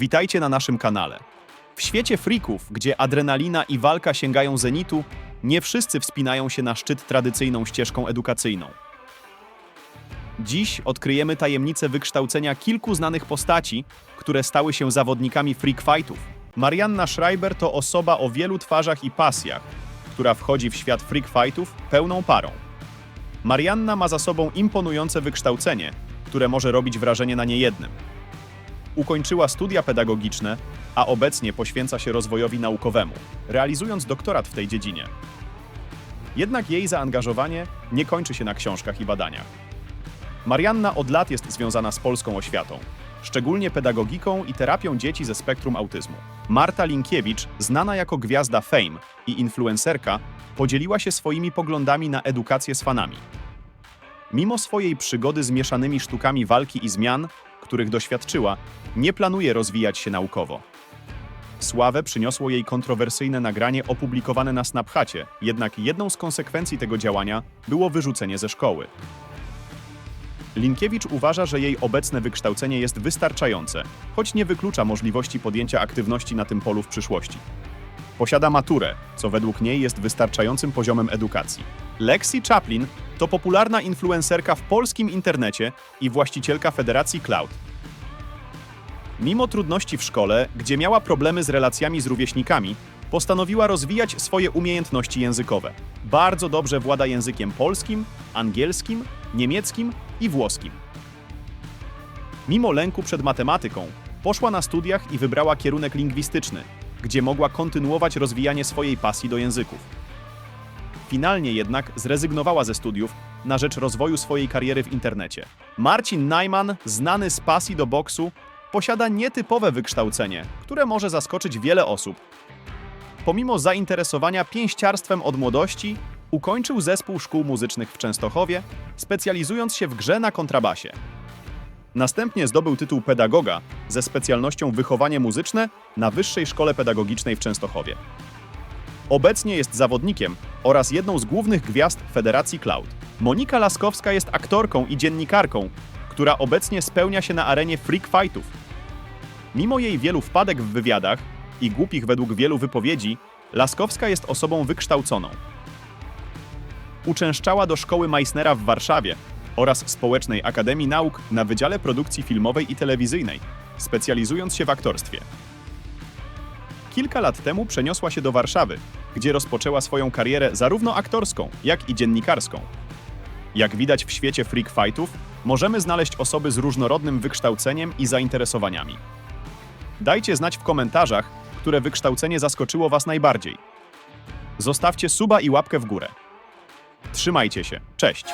Witajcie na naszym kanale. W świecie freaków, gdzie adrenalina i walka sięgają zenitu, nie wszyscy wspinają się na szczyt tradycyjną ścieżką edukacyjną. Dziś odkryjemy tajemnicę wykształcenia kilku znanych postaci, które stały się zawodnikami freak fightów. Marianna Schreiber to osoba o wielu twarzach i pasjach, która wchodzi w świat freak fightów pełną parą. Marianna ma za sobą imponujące wykształcenie, które może robić wrażenie na niejednym. Ukończyła studia pedagogiczne, a obecnie poświęca się rozwojowi naukowemu, realizując doktorat w tej dziedzinie. Jednak jej zaangażowanie nie kończy się na książkach i badaniach. Marianna od lat jest związana z polską oświatą, szczególnie pedagogiką i terapią dzieci ze spektrum autyzmu. Marta Linkiewicz, znana jako gwiazda Fame i influencerka, podzieliła się swoimi poglądami na edukację z fanami. Mimo swojej przygody z mieszanymi sztukami walki i zmian, których doświadczyła, nie planuje rozwijać się naukowo. Sławę przyniosło jej kontrowersyjne nagranie opublikowane na Snapchacie, jednak jedną z konsekwencji tego działania było wyrzucenie ze szkoły. Linkiewicz uważa, że jej obecne wykształcenie jest wystarczające, choć nie wyklucza możliwości podjęcia aktywności na tym polu w przyszłości. Posiada maturę, co według niej jest wystarczającym poziomem edukacji. Lexi Chaplin to popularna influencerka w polskim internecie i właścicielka Federacji Cloud. Mimo trudności w szkole, gdzie miała problemy z relacjami z rówieśnikami, postanowiła rozwijać swoje umiejętności językowe. Bardzo dobrze włada językiem polskim, angielskim, niemieckim i włoskim. Mimo lęku przed matematyką, poszła na studiach i wybrała kierunek lingwistyczny, gdzie mogła kontynuować rozwijanie swojej pasji do języków. Finalnie jednak zrezygnowała ze studiów na rzecz rozwoju swojej kariery w internecie. Marcin Najman, znany z pasji do boksu, posiada nietypowe wykształcenie, które może zaskoczyć wiele osób. Pomimo zainteresowania pięściarstwem od młodości, ukończył zespół szkół muzycznych w Częstochowie, specjalizując się w grze na kontrabasie. Następnie zdobył tytuł pedagoga ze specjalnością wychowanie muzyczne na Wyższej Szkole Pedagogicznej w Częstochowie. Obecnie jest zawodnikiem oraz jedną z głównych gwiazd Federacji Cloud. Monika Laskowska jest aktorką i dziennikarką, która obecnie spełnia się na arenie freak fightów. Mimo jej wielu wpadek w wywiadach i głupich według wielu wypowiedzi, Laskowska jest osobą wykształconą. Uczęszczała do szkoły Meissnera w Warszawie oraz Społecznej Akademii Nauk na Wydziale Produkcji Filmowej i Telewizyjnej, specjalizując się w aktorstwie. Kilka lat temu przeniosła się do Warszawy, gdzie rozpoczęła swoją karierę zarówno aktorską, jak i dziennikarską. Jak widać w świecie freak fightów, możemy znaleźć osoby z różnorodnym wykształceniem i zainteresowaniami. Dajcie znać w komentarzach, które wykształcenie zaskoczyło Was najbardziej. Zostawcie suba i łapkę w górę. Trzymajcie się. Cześć!